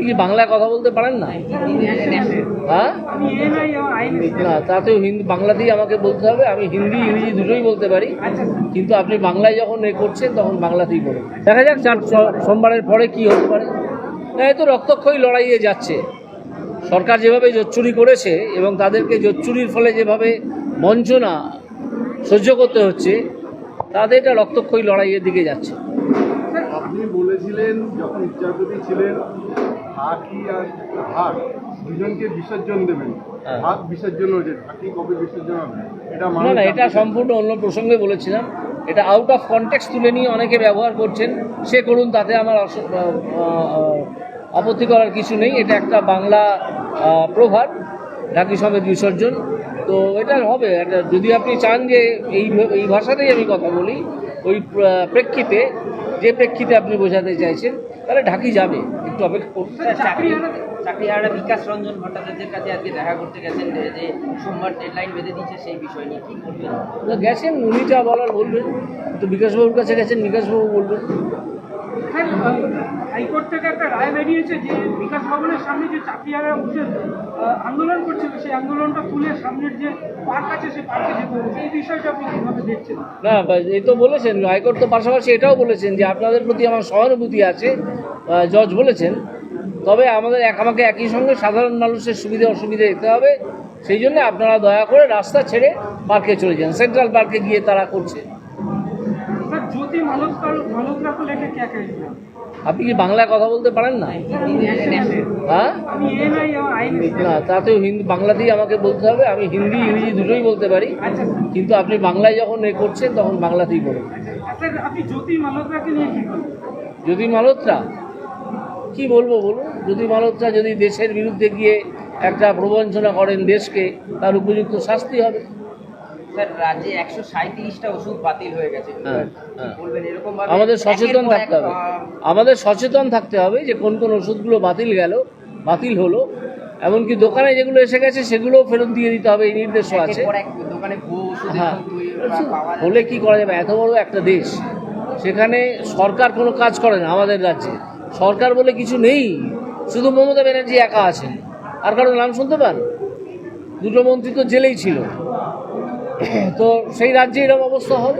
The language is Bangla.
আপনি কি বাংলায় কথা বলতে পারেন না? হ্যাঁ? না, তাতেও হিন্দি বাংলাতেই আমাকে বলতে হবে। আমি হিন্দি, ইংরেজি দুটোই বলতে পারি। কিন্তু আপনি বাংলায় যখন এ করছেন, তখন বাংলাতেই বলুন। দেখা যাক, চার সোমবারের পরে কি হতে পারে। এই তো রক্তক্ষয়ী লড়াইয়ে যাচ্ছে। সরকার যেভাবে জোচ্চুরি করেছে এবং তাদেরকে জোচ্চুরির ফলে যেভাবে বঞ্চনা সহ্য করতে হচ্ছে তাদের এটা রক্তক্ষয়ী লড়াইয়ের দিকে যাচ্ছে। আপনি বলেছিলেন, যখন বিচারপতি ছিলেন হাকি আর হাক দুজনকে বিসর্জন দেবেন। হ্যাঁ। বিসর্জন হয়েছে হাকি কবে বিসর্জন হবে। এটা না না এটা সম্পূর্ণ অন্য প্রসঙ্গে বলেছিলাম। এটা আউট অফ কনটেক্সট তুলে নিয়ে অনেকে ব্যবহার করছেন। সে করুন তাতে আমার আপত্তি করার কিছু নেই। এটা একটা বাংলা প্রভাব ঢাকি সমেত বিসর্জন। তো এটা হবে। এটা যদি আপনি চান যে এই এই ভাষাতেই আমি কথা বলি ওই প্রেক্ষিতে যে প্রেক্ষিতে আপনি বোঝাতে চাইছেন তাহলে ঢাকি যাবে। অপেক্ষা চাকরি চাকরিহারা বিকাশ রঞ্জন ভট্টাচার্যের কাছে আজকে দেখা করতে গেছেন যে সোমবার ডেডলাইন বেঁধে দিচ্ছে সেই বিষয় নিয়ে কি করবেন তো গেছেন উনি যা বলার বলবেন। তো বিকাশবাবুর কাছে গেছেন বিকাশবাবু বলবেন। আহ, হাইকোর্ট থেকে একটা রায় বেরিয়েছে যে বিকাশ ভবনের সামনে যে চাকরিয়ারা উঠে আন্দোলন করছিল, সেই আন্দোলনটা তুলে সামনের যে পার্ক আছে, সেই পার্কে যেতে এই বিষয়টা আপনি কীভাবে দেখছেন? না এই তো বলেছেন, হাইকোর্ট তো পাশাপাশি এটাও বলেছেন যে আপনাদের প্রতি আমার সহানুভূতি আছে জজ বলেছেন। তবে আমাদের এক আমাকে একই সঙ্গে সাধারণ মানুষের সুবিধা, অসুবিধা দিতে হবে। সেই জন্য আপনারা দয়া করে রাস্তা ছেড়ে পার্কে চলে যান। সেন্ট্রাল পার্কে গিয়ে তারা করছে। আপনি কি বাংলায় কথা বলতে পারেন না? হ্যাঁ? না তাতেও হিন্দি বাংলাতেই আমাকে বলতে হবে। আমি হিন্দি ইংরেজি দুটোই বলতে পারি। আচ্ছা। কিন্তু আপনি বাংলায় যখন এ করছেন তখন বাংলাতেই বলুন। বলবেন যদি মালতরা কি বলব বলুন? যদি মালতরা যদি দেশের বিরুদ্ধে গিয়ে একটা প্রবঞ্চনা করেন দেশকে তার উপযুক্ত শাস্তি হবে। স্যার রাজ্যে একশো সাঁত্রিশটা ওষুধ বাতিল হয়ে গেছে। হ্যাঁ। বলবেন এরকম আমাদের সচেতন থাকতে হবে। আমাদের সচেতন থাকতে হবে যে কোন কোন ওষুধগুলো বাতিল গেল বাতিল হলো। এমনকি দোকানে যেগুলো এসে গেছে সেগুলোও ফেরত দিয়ে দিতে হবে এই নির্দেশও আছে। হ্যাঁ। হলে কি করা যাবে? এত বড় একটা দেশ সেখানে সরকার কোনো কাজ করে না আমাদের রাজ্যে। সরকার বলে কিছু নেই শুধু মমতা ব্যানার্জি একা আছেন। আর কারও নাম শুনতে পান? দুটো মন্ত্রী তো জেলেই ছিল। তো সেই রাজ্যে এরকম অবস্থা হবে?